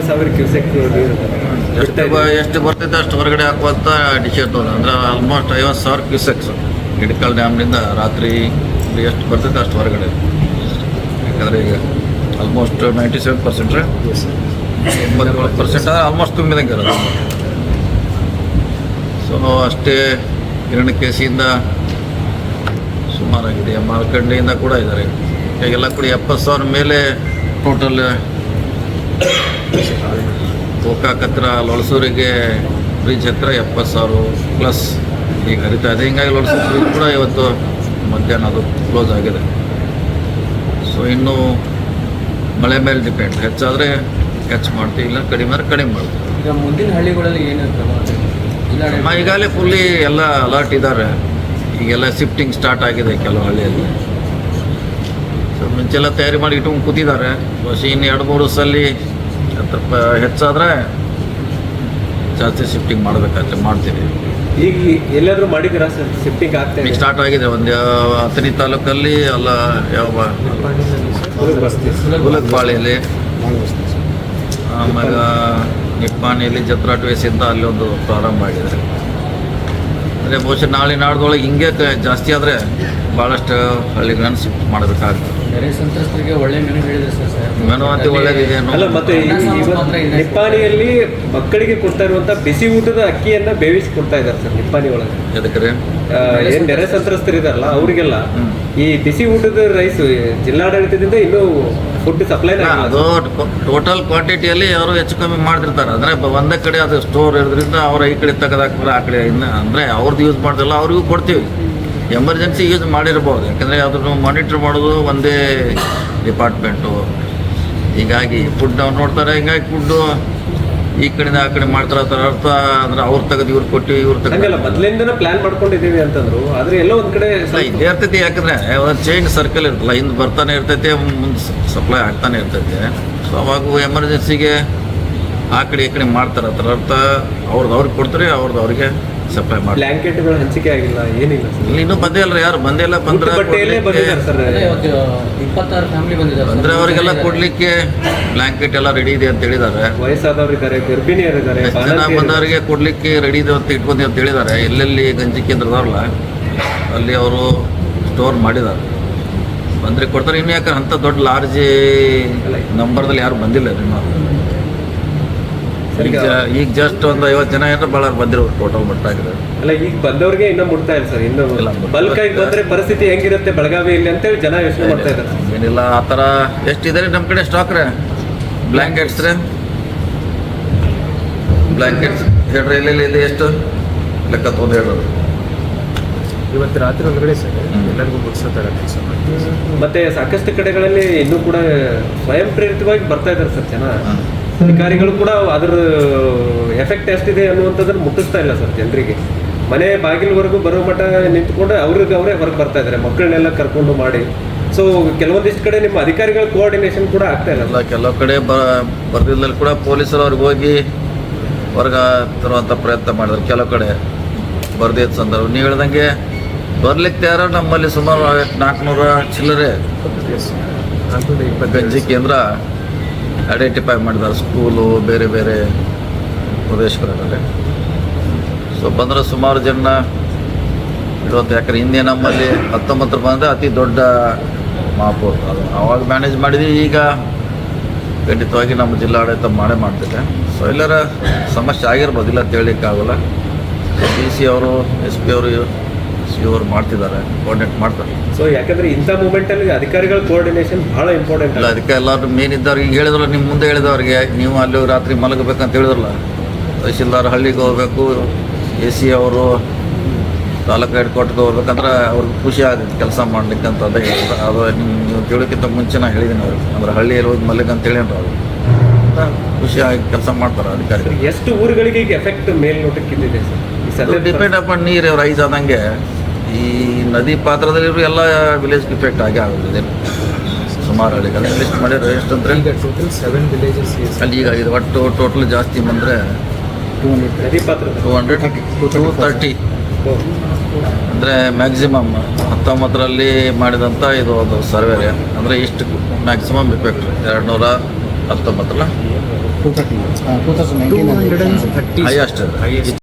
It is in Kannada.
ಸಾವಿರ ಕ್ಯೂಸೆಕ್ ಎಷ್ಟು ಬ- ಎಷ್ಟು ಬರ್ತೈತೆ ಅಷ್ಟು ಹೊರಗಡೆ ಹಾಕುವಂತ ಡಿಶ್ ಅಂದ್ರೆ ಆಲ್ಮೋಸ್ಟ್ ಐವತ್ತು ಸಾವಿರ ಕ್ಯೂಸೆಕ್ಸ್ ಹಿಡ್ಕಲ್ ಡ್ಯಾಮ್ನಿಂದ ರಾತ್ರಿ ಎಷ್ಟು ಬರ್ತೈತೆ ಅಷ್ಟು ಹೊರಗಡೆ. ಯಾಕಂದರೆ ಈಗ ಆಲ್ಮೋಸ್ಟ್ ನೈಂಟಿ ಸೆವೆನ್ ಪರ್ಸೆಂಟ್ ಎಂಬತ್ತೇಳು ಪರ್ಸೆಂಟ್ ಆಲ್ಮೋಸ್ಟ್ ತುಂಬಿದಂಗೆ ಇರೋದು. ಸೊ ಅಷ್ಟೇ ಹಿರಣ್ಯಕೇಸಿಯಿಂದ ಸುಮಾರಾಗಿದೆ ಮಾರ್ಕಂಡೆಯಿಂದ ಕೂಡ ಇದ್ದಾರೆ. ಈಗೆಲ್ಲ ಕೂಡ ಎಪ್ಪತ್ತು ಸಾವಿರ ಮೇಲೆ ಟೋಟಲ್ ಗೋಕಾಕ್ ಹತ್ರ ಲೊಳಸೂರಿಗೆ ಬ್ರಿಡ್ಜ್ ಹತ್ರ ಎಪ್ಪತ್ತು ಸಾವಿರ ಪ್ಲಸ್ ಈಗ ಹರಿತಾ ಇದೆ. ಹಿಂಗಾಗಿ ಲೊಳಸೂರು ಬ್ರಿಡ್ಜ್ ಕೂಡ ಇವತ್ತು ಮಧ್ಯಾಹ್ನ ಅದು ಕ್ಲೋಸ್ ಆಗಿದೆ. ಸೊ ಇನ್ನು ಮಳೆ ಮೇಲೆ ಡಿಪೆಂಡ್. ಹೆಚ್ಚಾದರೆ ಹೆಚ್ಚು ಮಾಡ್ತೀವಿ ಇಲ್ಲ ಕಡಿಮೆ ಆದರೆ ಕಡಿಮೆ ಮಾಡ್ತೀವಿ. ಈಗ ಮುಂದಿನ ಹಳ್ಳಿಗಳಲ್ಲಿ ನಮ್ಮ ಈಗಾಗಲೇ ಫುಲ್ಲಿ ಎಲ್ಲ ಅಲರ್ಟ್ ಇದ್ದಾರೆ. ಈಗೆಲ್ಲ ಶಿಫ್ಟಿಂಗ್ ಸ್ಟಾರ್ಟ್ ಆಗಿದೆ ಕೆಲವು ಹಳ್ಳಿಯಲ್ಲಿ. ಸೊ ಮುಂಚೆಲ್ಲ ತಯಾರಿ ಮಾಡಿ ಇಟ್ಕೊಂಡು ಕೂತಿದ್ದಾರೆ. ಬಸ್ ಇನ್ನು ಎರಡು ಮೂರು ಸಲ ರೂಪಾಯಿ ಹೆಚ್ಚಾದರೆ ಜಾಸ್ತಿ ಶಿಫ್ಟಿಂಗ್ ಮಾಡಬೇಕಾಗ್ತದೆ ಮಾಡ್ತೀವಿ. ಈಗ ಎಲ್ಲಾದರೂ ಮಾಡಿದ್ದೀರಾ ಸರ್? ಶಿಫ್ಟಿಂಗ್ ಆಗ್ತದೆ ಈಗ ಸ್ಟಾರ್ಟ್ ಆಗಿದೆ ಒಂದು ಅಥಣಿ ತಾಲೂಕಲ್ಲಿ ಅಲ್ಲ ಯಾವ ಹುಲಕ್ಬಾಳಿಯಲ್ಲಿ ಆಮೇಲೆ ನಿಪ್ಪಾಣಿಯಲ್ಲಿ ಜತ್ರಾಟ್ವೇಸಿಂದ ಅಲ್ಲಿ ಒಂದು ಪ್ರಾರಂಭ ಆಗಿದೆ. ಅಂದರೆ ಬಹುಶಃ ನಾಳೆ ನಾಡ್ದೊಳಗೆ ಹಿಂಗೆ ಜಾಸ್ತಿ ಆದರೆ ಭಾಳಷ್ಟು ಹಳ್ಳಿಗಳನ್ನು ಶಿಫ್ಟ್ ಮಾಡಬೇಕಾಗುತ್ತೆ. ನೆರೆ ಸಂತ್ರಸ್ತರಿಗೆ ಒಳ್ಳೆ ಮೆನು ಹೇಳಿದೆ ಸರ್ ಸರ್. ಮೆನುವಂತಿ ಒಳ್ಳೇದಿದೆ ಅಲ್ಲ ಮತ್ತೆ ಈ- ಇವತ್ತು ನಿಪ್ಪಾಣಿಯಲ್ಲಿ ಮಕ್ಕಳಿಗೆ ಕೊಡ್ತಾ ಇರುವಂತ ಬಿಸಿ ಊಟದ ಅಕ್ಕಿಯನ್ನ ಬೇವಿಸಿ ಕೊಡ್ತಾ ಇದ್ದಾರೆ ಸರ್ ನಿಪ್ಪಾಣಿ ಒಳಗೆ. ಎದಕ್ಕೆ ಆ, ಏನ್ ನೆರೆ ಸಂತ್ರಸ್ತರು ಇದಾರಲ್ಲ ಅವರಿಗೆಲ್ಲ ಹ್ಮ್. ಈ ಬಿಸಿ ಊಟದ ರೈಸ್ ಜಿಲ್ಲಾಡಳಿತದಿಂದ ಇನ್ನೂ ಫುಡ್ ಸಪ್ಲೈ ಅದು ಟೋಟಲ್ ಕ್ವಾಂಟಿಟಿಯಲ್ಲಿ ಅವರು ಹೆಚ್ಚು ಕಮ್ಮಿ ಮಾಡ್ತಿರ್ತಾರೆ. ಅಂದರೆ ಒಂದೇ ಕಡೆ ಅದು ಸ್ಟೋರ್ ಇರೋದ್ರಿಂದ ಅವ್ರು ಈ ಕಡೆ ತೆಗೆದಾಕ್ತಾರೆ ಆ ಕಡೆ ಇನ್ನು ಅಂದರೆ ಅವ್ರದ್ದು ಯೂಸ್ ಮಾಡ್ತಿಲ್ಲ ಅವ್ರಿಗೂ ಕೊಡ್ತೀವಿ. ಎಮರ್ಜೆನ್ಸಿ ಯೂಸ್ ಮಾಡಿರ್ಬೋದು. ಯಾಕಂದರೆ ಅದನ್ನು ಮಾನಿಟ್ರ್ ಮಾಡೋದು ಒಂದೇ ಡಿಪಾರ್ಟ್ಮೆಂಟು ಹೀಗಾಗಿ ಫುಡ್ ಅವ್ರು ನೋಡ್ತಾರೆ ಹಿಂಗಾಗಿ ಫುಡ್ಡು ಈ ಕಡೆಯಿಂದ ಆ ಕಡೆ ಮಾಡ್ತಾರೆ ಅದರ ಅರ್ಥ. ಅಂದ್ರೆ ಅವ್ರು ತೆಗೆದು ಇವ್ರು ಕೊಟ್ಟು ಇವ್ರು ತೆಗೆದು ಮೊದ್ಲಿಂದನ ಪ್ಲಾನ್ ಮಾಡ್ಕೊಂಡಿದ್ದೀವಿ ಅಂತಂದ್ರು. ಆದ್ರೆ ಎಲ್ಲ ಒಂದ್ ಕಡೆ ಇದೇ ಇರ್ತೈತಿ ಯಾಕಂದ್ರೆ ಒಂದು ಚೈನ್ ಸರ್ಕಲ್ ಇರ್ತಲ್ಲ ಹಿಂದೆ ಬರ್ತಾನೆ ಇರ್ತೈತೆ ಮುಂದೆ ಸಪ್ಲೈ ಆಗ್ತಾನೆ ಇರ್ತೈತೆ. ಸೊ ಅವಾಗ ಎಮರ್ಜೆನ್ಸಿಗೆ ಆ ಕಡೆ ಈ ಕಡೆ ಮಾಡ್ತಾರೆ ಅದರ ಅರ್ಥ. ಅವ್ರದ್ದು ಅವ್ರಿಗೆ ಕೊಡ್ತಾರೆ ಅವ್ರದ್ದು ಅವ್ರಿಗೆ ಸಪ್ಲೈ ಮಾಡ್ತಾರೆ ಬ್ಲಾಂಕೆಟ್ಗಳು ಹಂಚಿಕೆ ಆಗಿಲ್ಲ ಏನಿಲ್ಲ ಸರ್. ಇಲ್ಲಿ ಇನ್ನೂ ಬಂದೇ ಇಲ್ಲ ಯಾರು? ಬಂದೇ ಇಲ್ಲ ಬಂದ್ರೆ ಬಟ್ಟೆಯಲ್ಲೇ ಬಂದಿದ್ದಾರೆ ಸರ್. ಇಪ್ಪತ್ತಾರು ಫ್ಯಾಮಿಲಿ ಬಂದಿದ್ದಾರೆ. ಬಂದ್ರೆ ಅವರಿಗೆಲ್ಲ ಕೊಡ್ಲಿಕ್ಕೆ ಬ್ಲಾಂಕೆಟ್ ಎಲ್ಲ ರೆಡಿ ಇದೆ ಅಂತ ಹೇಳಿದ್ದಾರೆ. ವಯಸ್ಸಾದವ್ರು ಇದ್ದಾರೆ ಗರ್ಭಿಣಿಯರು ಇದ್ದಾರೆ ಎಷ್ಟು ಜನ ಬಂದವರಿಗೆ ಕೊಡ್ಲಿಕ್ಕೆ ರೆಡಿ ಇದೆ ಅಂತ ಇಟ್ಕೊಂಡಿ ಅಂತ ಹೇಳಿದ್ದಾರೆ. ಎಲ್ಲೆಲ್ಲಿ ಗಂಜಿ ಕೇಂದ್ರ ಇದಾವಲ್ಲ ಅಲ್ಲಿ ಅವರು ಸ್ಟೋರ್ ಮಾಡಿದ್ದಾರೆ. ಬಂದರೆ ಕೊಡ್ತಾರೆ. ಇನ್ನು ಯಾಕಂದ್ರೆ ಅಂಥ ದೊಡ್ಡ ಲಾರ್ಜ್ ನಂಬರ್ದಲ್ಲಿ ಯಾರು ಬಂದಿಲ್ಲ ಇನ್ನೂ. ಈಗ ಈಗ ಜಸ್ಟ್ ಒಂದು ಐವತ್ತು ಜನ ಏನೋ ಭಾಳ ಬಂದಿರೋ ಟೋಟಲ್ ಮಟ್ಟ ಆಗಿದೆ ಅಲ್ಲ ಈಗ ಬಂದವ್ರಿಗೆ ಇನ್ನೂ ಮುಟ್ತಾ ಇಲ್ಲ ಸರ್ ಇನ್ನೂ ಇಲ್ಲ, ಬಲ್ಕ್ ಆಗಿ ಬಂದ್ರೆ ಪರಿಸ್ಥಿತಿ ಹೆಂಗಿರುತ್ತೆ ಬೆಳಗಾವಿಯಲ್ಲಿ ಅಂತೇಳಿ ಜನ ಯೋಚನೆ ಮಾಡ್ತಾ ಇದ್ದಾರೆ. ಏನಿಲ್ಲ ಆ ಥರ ಎಷ್ಟಿದ್ದಾರೆ ನಮ್ಮ ಕಡೆ ಸ್ಟಾಕ್ ರೀ? ಬ್ಲ್ಯಾಂಕೆಟ್ಸ್ ರೀ? ಬ್ಲ್ಯಾಂಕೆಟ್ಸ್ ಹೇಳ್ರಿ ಎಲ್ಲೆಲ್ಲಿ ಇದೆ ಎಷ್ಟು? ಲೆಕ್ಕ ತೊಗೊಂಡು ಹೇಳೋದು ಇವತ್ತು ರಾತ್ರಿ ಒಳಗಡೆ ಸರ್ ಎಲ್ಲರಿಗೂ ಮುಗಿಸೋ ಥರ ಕೆಲಸ ಮಾಡ್ತೀವಿ ಮತ್ತೆ ಸಾಕಷ್ಟು ಕಡೆಗಳಲ್ಲಿ ಇನ್ನೂ ಕೂಡ ಸ್ವಯಂ ಪ್ರೇರಿತವಾಗಿ ಬರ್ತಾ ಇದ್ದಾರೆ ಸರ್ ಜನ. ಅಧಿಕಾರಿಗಳು ಕೂಡ ಅದ್ರ ಎಫೆಕ್ಟ್ ಎಷ್ಟಿದೆ ಅನ್ನುವಂಥದ್ದನ್ನು ಮುಟ್ಟಿಸ್ತಾ ಇಲ್ಲ ಸರ್ ಜನರಿಗೆ. ಮನೆ ಬಾಗಿಲವರೆಗೂ ಬರೋ ಮಟ್ಟ ನಿಂತ್ಕೊಂಡು ಅವ್ರಿಗೆ ಅವರೇ ಹೊರಗೆ ಬರ್ತಾ ಇದ್ದಾರೆ ಮಕ್ಕಳನ್ನೆಲ್ಲ ಕರ್ಕೊಂಡು ಮಾಡಿ. ಸೊ ಕೆಲವೊಂದಿಷ್ಟು ಕಡೆ ನಿಮ್ಮ ಅಧಿಕಾರಿಗಳ ಕೋಆರ್ಡಿನೇಷನ್ ಕೂಡ ಆಗ್ತಾ ಇಲ್ಲ ಕೆಲವು ಕಡೆ ಬ ಬರ್ದಿದ್ದಲ್ಲಿ ಕೂಡ ಪೊಲೀಸರು ಅವ್ರಿಗೆ ಹೋಗಿ ಹೊರಗ ತರುವಂಥ ಪ್ರಯತ್ನ ಮಾಡಿದ್ರು ಕೆಲವು ಕಡೆ ಬರ್ದಿದ್ದ ಸಂದರ್ಭ. ನೀವು ಹೇಳ್ದಂಗೆ ಬರ್ಲಿಕ್ಕೆ ತಯಾರು ನಮ್ಮಲ್ಲಿ ಸುಮಾರು ನಾಲ್ಕುನೂರ ಚಿಲ್ಲರೆ ಗಂಜಿ ಕೇಂದ್ರ ಐಡೆಂಟಿಫೈ ಮಾಡಿದ್ದಾರೆ ಸ್ಕೂಲು, ಬೇರೆ ಬೇರೆ ಪ್ರದೇಶಗಳಲ್ಲಿ. ಸೊ ಬಂದರೆ ಸುಮಾರು ಜನ ಇಡುವಂಥ ಯಾಕಂದರೆ ಹಿಂದೆ ನಮ್ಮಲ್ಲಿ ಹತ್ತೊಂಬತ್ತರ ಬಂದರೆ ಅತಿ ದೊಡ್ಡ ಮಾಪು ಅದು ಆವಾಗ ಮ್ಯಾನೇಜ್ ಮಾಡಿದ್ವಿ, ಈಗ ಖಂಡಿತವಾಗಿ ನಮ್ಮ ಜಿಲ್ಲಾಡಳಿತ ಮಾಡೇ ಮಾಡ್ತಿದೆ. ಸೊ ಎಲ್ಲರ ಸಮಸ್ಯೆ ಆಗಿರ್ಬೋದು, ಇಲ್ಲ ಅಂತ ಹೇಳಲಿಕ್ಕಾಗಲ್ಲ. ಡಿ ಸಿ ಅವರು ಎಸ್ ಪಿ ಅವರು ಸಿ ಅವರು ಮಾಡ್ತಿದ್ದಾರೆ ಕೋಆರ್ಡಿನೇಟ್ ಮಾಡ್ತಾರೆ. ಸೊ ಯಾಕಂದ್ರೆ ಇಂಥ ಮೂಮೆಂಟ್ ಅಲ್ಲಿ ಅಧಿಕಾರಿಗಳ ಕೋಆರ್ಡಿನೇಷನ್ ಬಹಳ ಇಂಪಾರ್ಟೆಂಟ್ ಇಲ್ಲ ಅದಕ್ಕೆ ಎಲ್ಲರೂ ಮೇನ್ ಇದ್ದವ್ರಿಗೆ ಈಗ ಹೇಳಿದ್ರಲ್ಲ ನಿಮ್ಮ ಮುಂದೆ ಹೇಳಿದವ್ರಿಗೆ ನೀವು ಅಲ್ಲಿ ರಾತ್ರಿ ಮಲಗಬೇಕಂತ ಹೇಳಿದ್ರಲ್ಲ ತಹಶೀಲ್ದಾರ್ ಹಳ್ಳಿಗೆ ಹೋಗ್ಬೇಕು ಎ ಸಿ ಅವರು ತಾಲೂಕು ಹೆಡ್ ಕ್ವಾರ್ಟರ್ಗೆ ಹೋಗ್ಬೇಕಂದ್ರೆ ಅವ್ರಿಗೆ ಖುಷಿ ಆಗುತ್ತೆ ಕೆಲಸ ಮಾಡ್ಲಿಕ್ಕೆ ಅಂತ ಅದೇ ಹೇಳಿದ್ರು ಅದು ನೀವು ತಿಳೋಕ್ಕಿಂತ ಮುಂಚೆ ನಾ ಹೇಳಿದ್ದೀನಿ ಅವ್ರಿಗೆ. ಅಂದ್ರೆ ಹಳ್ಳಿಯಲ್ಲಿ ಹೋಗಿ ಮಲಗ ಅಂತ ಹೇಳಿದ್ರು ಅವರು. ಖುಷಿಯಾಗಿ ಕೆಲಸ ಮಾಡ್ತಾರೆ ಅಧಿಕಾರಿಗಳು. ಎಷ್ಟು ಊರುಗಳಿಗೆ ಈಗ ಎಫೆಕ್ಟ್ ಮೇಲ್ನೋಟಕ್ಕಿದೆ ಸರ್? ಡಿಪೆಂಡ್ ಅಪಾನ್ ನೀರು ರೈಸ್ ಆದಂಗೆ ಈ ನದಿ ಪಾತ್ರದಲ್ಲಿರೋ ಎಲ್ಲ ವಿಲೇಜ್ ಇಫೆಕ್ಟ್ ಆಗಿ ಆಗುತ್ತಿದೆ. ಸುಮಾರು ಹಳ್ಳಿಗಳು ಲಿಸ್ಟ್ ಮಾಡಿದ್ರೆ ಎಷ್ಟು ಅಂದ್ರೆ ಈಗ ಟೋಟಲ್ ಸೆವೆನ್ ವಿಲೇಜಸ್ ಅಲ್ಲಿ ಈಗ ಇದು ಒಟ್ಟು ಟೋಟಲ್ ಜಾಸ್ತಿ ಬಂದರೆ ನದಿ ಪಾತ್ರದ ಟೂ ಹಂಡ್ರೆಡ್ ಟೂ ತರ್ಟಿ ಅಂದರೆ ಮ್ಯಾಕ್ಸಿಮಮ್ ಹತ್ತೊಂಬತ್ತರಲ್ಲಿ ಮಾಡಿದಂಥ ಇದು ಒಂದು ಸರ್ವೆ ಅಂದರೆ ಇಷ್ಟು ಮ್ಯಾಕ್ಸಿಮಮ್ ಇಫೆಕ್ಟ್ ಎರಡು ನೂರ ಹತ್ತೊಂಬತ್ತಲ್ಲ two two two highest highest